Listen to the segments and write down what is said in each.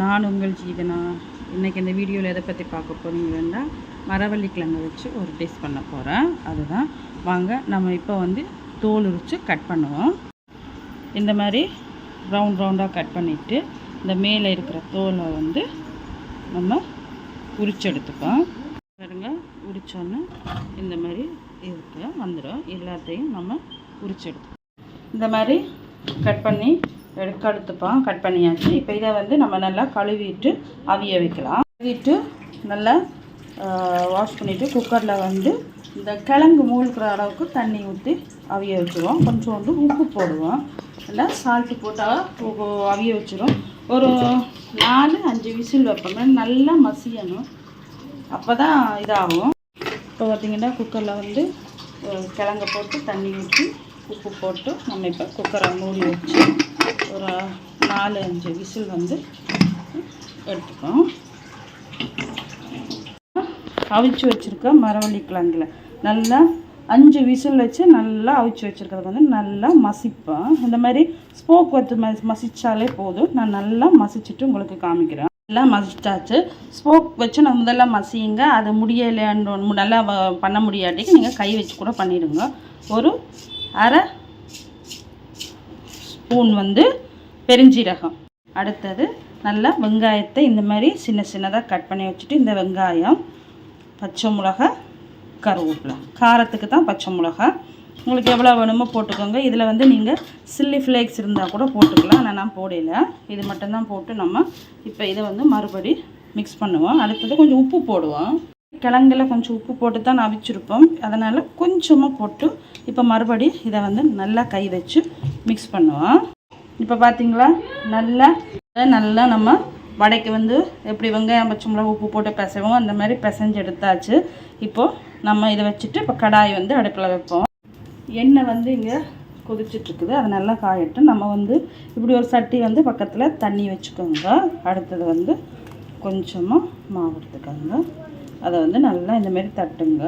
நான் உங்கள் ஜீவனா? இன்றைக்கி இந்த வீடியோவில் எதை பற்றி பார்க்க போகிறீங்கன்னா மரவள்ளி வச்சு ஒரு டிஷ் பண்ண போகிறேன் அதுதான். வாங்க நம்ம இப்போ வந்து தோல் உரித்து கட் பண்ணுவோம். இந்த மாதிரி ரவுண்ட் ரவுண்டாக கட் பண்ணிவிட்டு இந்த மேலே இருக்கிற தோலை வந்து நம்ம உரிச்சு எடுத்துப்போம். பாருங்க உரித்தோன்னு இந்த மாதிரி இருக்கு வந்துடும் எல்லாத்தையும் நம்ம உரிச்சு இந்த மாதிரி கட் பண்ணி எடுக்கெடுத்துப்போம் கட் பண்ணியாச்சு. இப்போ இதை வந்து நம்ம நல்லா கழுவிட்டு அவிய வைக்கலாம். கழுவிட்டு நல்லா வாஷ் பண்ணிவிட்டு குக்கரில் வந்து இந்த கிழங்கு மூழ்கிற அளவுக்கு தண்ணி ஊற்றி அவிய வச்சுருவோம். கொஞ்சோண்டு உப்பு போடுவோம். நல்லா சால்ட்டு போட்டால் அவிய வச்சிடும் ஒரு நாலு அஞ்சு விசில் வைப்போம். நல்லா மசியணும். அப்போ தான் இதாகும். இப்போ பார்த்தீங்கன்னா குக்கரில் வந்து கிழங்க போட்டு தண்ணி ஊற்றி உப்பு போட்டு நம்ம இப்போ குக்கரை மூடி வச்சு நாலு அஞ்சு விசில் வந்து எடுத்துப்போம் அவிச்சு வச்சுருக்க மரவள்ளி கிழங்கில். நல்லா அஞ்சு விசில் வச்சு நல்லா அவிச்சு வச்சுருக்கிறது வந்து நல்லா மசிப்பேன். இந்த மாதிரி ஸ்போக் வச்சு மசித்தாலே போதும். நான் நல்லா மசிச்சுட்டு உங்களுக்கு காமிக்கிறேன். நல்லா மசிச்சாச்சு. ஸ்போக் வச்சு நான் முதல்ல மசியுங்க. அது முடியலைன்னு நல்லா வ- பண்ண முடியாட்டிக்கு நீங்கள் கை வச்சு கூட பண்ணிடுங்க. ஒரு அரை ஸ்பூன் வந்து பெருஞ்சீரகம். அடுத்தது நல்லா வெங்காயத்தை இந்த மாதிரி சின்ன சின்னதாக கட் பண்ணி வச்சுட்டு இந்த வெங்காயம் பச்சை மிளகா கருவேப்பிலை. காரத்துக்கு தான் பச்சை மிளகா உங்களுக்கு எவ்வளோ வேணுமோ போட்டுக்கோங்க. இதில் வந்து நீங்கள் சில்லி ஃப்ளேக்ஸ் இருந்தால் கூட போட்டுக்கலாம். ஆனால் நான் போடல. இது மட்டும்தான் போட்டு நம்ம இப்போ இதை வந்து மறுபடி மிக்ஸ் பண்ணுவோம். அடுத்தது கொஞ்சம் உப்பு போடுவோம். கிழங்குல கொஞ்சம் உப்பு போட்டு தான் அவிச்சிருப்போம். அதனால் கொஞ்சமாக போட்டு இப்போ மறுபடி இதை வந்து நல்லா கை வச்சு மிக்ஸ் பண்ணுவோம். இப்போ பார்த்தீங்களா நல்லா நல்லா நம்ம வடைக்கு வந்து எப்படி வெங்காயம் பச்சை மிளகா உப்பு போட்டு பிசைவோம் அந்த மாதிரி பிசைஞ்சு எடுத்தாச்சு. இப்போது நம்ம இதை வச்சுட்டு இப்போ கடாய் வந்து அடுப்பில் வைப்போம். எண்ணெய் வந்து இங்கே கொதிச்சிட்ருக்குது அது நல்லா காயட்டு நம்ம வந்து இப்படி ஒரு சட்டி வந்து பக்கத்தில் தண்ணி வச்சுக்கோங்க. அடுத்தது வந்து கொஞ்சமாக மாவு எடுத்துக்கோங்க. அதை வந்து நல்லா இந்தமாரி தட்டுங்க.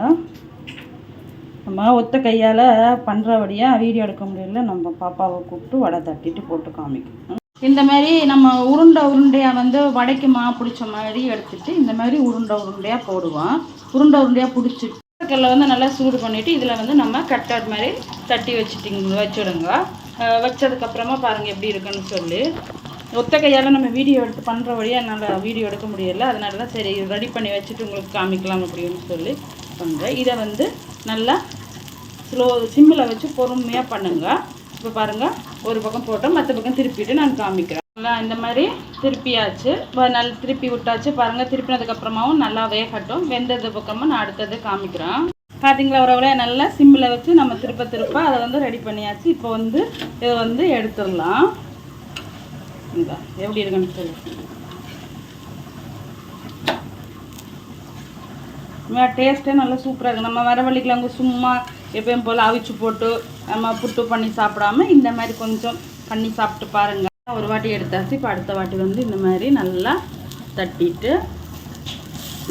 நம்ம ஒத்த கையால் பண்ணுறபடியாக வீடியோ எடுக்க முடியல. நம்ம பாப்பாவை கூப்பிட்டு வடை தட்டிட்டு போட்டு காமிக்கணும் இந்த மாதிரி நம்ம உருண்டை உருண்டையாக வந்து வடைக்கு மா பிடிச்ச மாதிரி எடுத்துட்டு இந்த மாதிரி உருண்டை உருண்டையாக போடுவோம். உருண்டை உருண்டையாக பிடிச்சிட்டு கல்ல வந்து நல்லா சூடு பண்ணிவிட்டு இதில் வந்து நம்ம கட்டாட் மாதிரி தட்டி வச்சுட்டிங்க வச்சுடுங்க. வச்சதுக்கப்புறமா பாருங்கள் எப்படி இருக்குன்னு சொல்லி. ஒத்த கையால் நம்ம வீடியோ எடுத்து பண்ணுற வழியாக என்னால் வீடியோ எடுக்க முடியல. அதனால தான் சரி ரெடி பண்ணி வச்சுட்டு உங்களுக்கு காமிக்கலாம் அப்படின்னு சொல்லி. பண்ணுறேன் இதை வந்து நல்லா ஸ்லோ சிம்மில் வச்சு பொறுமையாக பண்ணுங்கள் இப்போ பாருங்கள் ஒரு பக்கம் போட்டோம் மற்ற பக்கம் திருப்பிட்டு நான் காமிக்கிறேன். நல்லா இந்த மாதிரி திருப்பியாச்சு. வ- நல்லா திருப்பி விட்டாச்சு. பாருங்கள் திருப்பினதுக்கப்புறமாவும் நல்லா வேகட்டும். வெந்தது பக்கமாக நான் அடுத்தது காமிக்கிறேன். பார்த்தீங்களா ஒரு நல்லா சிம்மில் வச்சு நம்ம திருப்ப திருப்ப அதை வந்து ரெடி பண்ணியாச்சு. இப்போ வந்து இதை வந்து எடுத்துடலாம். இந்த எப்படி இருக்குன்னு சொல்லி. டேஸ்ட்டே நல்லா சூப்பராக இருக்குது நம்ம வரவள்ளிக்கிழங்கு சும்மா எப்பயும் போல் அவிச்சு போட்டு நம்ம புட்டு பண்ணி சாப்பிடாம இந்த மாதிரி கொஞ்சம் பண்ணி சாப்பிட்டு பாருங்கள் ஒரு வாட்டி எடுத்தாச்சு. இப்போ அடுத்த வாட்டி வந்து இந்த மாதிரி நல்லா தட்டிட்டு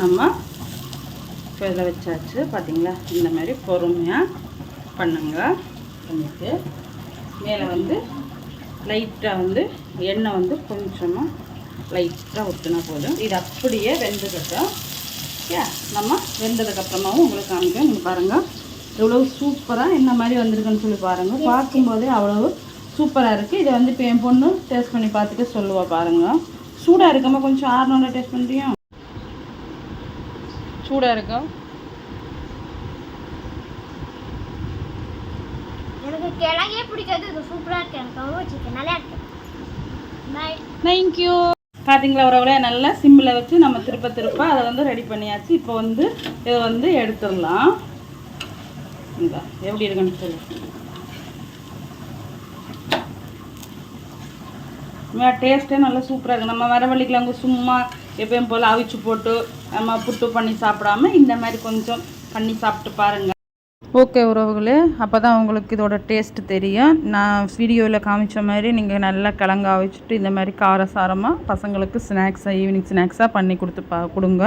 நம்ம இப்போ இதில் வச்சாச்சு. பார்த்தீங்களா இந்த மாதிரி பொறுமையாக பண்ணுங்க. பண்ணிட்டு மேலே வந்து லைட்டாக வந்து எண்ணெய் வந்து கொஞ்சமாக லைட்டாக ஊற்றினா போதும். இது அப்படியே வெந்துக்கட்டும் ஓகே நம்ம வெந்ததுக்கப்புறமாவும் உங்களுக்கு காமிக்கிறேன். நீங்கள் பாருங்கள் எவ்வளோ சூப்பராக என்ன மாதிரி வந்திருக்குன்னு சொல்லி பாருங்கள் பார்க்கும்போதே அவ்வளோ சூப்பராக இருக்குது இதை வந்து இப்போ என் பொண்ணு டேஸ்ட் பண்ணி பார்த்துட்டு சொல்லுவா பாருங்கள் சூடாக இருக்காமல் கொஞ்சம் ஆறுனோட டேஸ்ட் பண்ணுறியா சூடாக இருக்கா? எனக்கு கிழங்கே பிடிக்காது. இது சூப்பராக இருக்கு. எனக்கு அவ்வளோ சிக்கன் நல்லா இருக்கு. பாய் தேங்க்யூ பார்த்தீங்களா ஒரு நல்லா சிம்மில் வச்சு நம்ம திருப்ப திருப்ப அதை வந்து ரெடி பண்ணியாச்சு. இப்போ வந்து இதை வந்து எடுத்துடலாம். இந்த எப்படி இருக்குன்னு சொல்லு டேஸ்ட்டே நல்லா சூப்பராக இருக்குது நம்ம வரவள்ளிக்கிழங்கு சும்மா எப்பயும் போல் அவிச்சு போட்டு நம்ம புட்டு பண்ணி சாப்பிடாம இந்த மாதிரி கொஞ்சம் பண்ணி சாப்பிட்டு பாருங்கள் ஓகே உறவுகளே அப்போ தான் உங்களுக்கு இதோட டேஸ்ட் தெரியும். நான் வீடியோவில் காமிச்ச மாதிரி நீங்கள் நல்லா கிழங்கா வச்சுட்டு இந்த மாதிரி காரசாரமாக பசங்களுக்கு ஸ்நாக்ஸாக ஈவினிங் ஸ்நாக்ஸாக பண்ணி கொடுத்து பா கொடுங்க.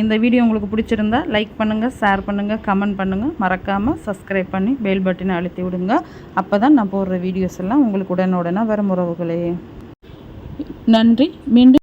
இந்த வீடியோ உங்களுக்கு பிடிச்சிருந்தா லைக் பண்ணுங்கள் ஷேர் பண்ணுங்கள் கமெண்ட் பண்ணுங்கள் மறக்காமல் சப்ஸ்கிரைப் பண்ணி பெல் பட்டனை அழுத்தி விடுங்க. அப்போ தான் நான் போடுற வீடியோஸ் எல்லாம் உங்களுக்கு உடனுடனே வரும் உறவுகளே. நன்றி. மீண்டும்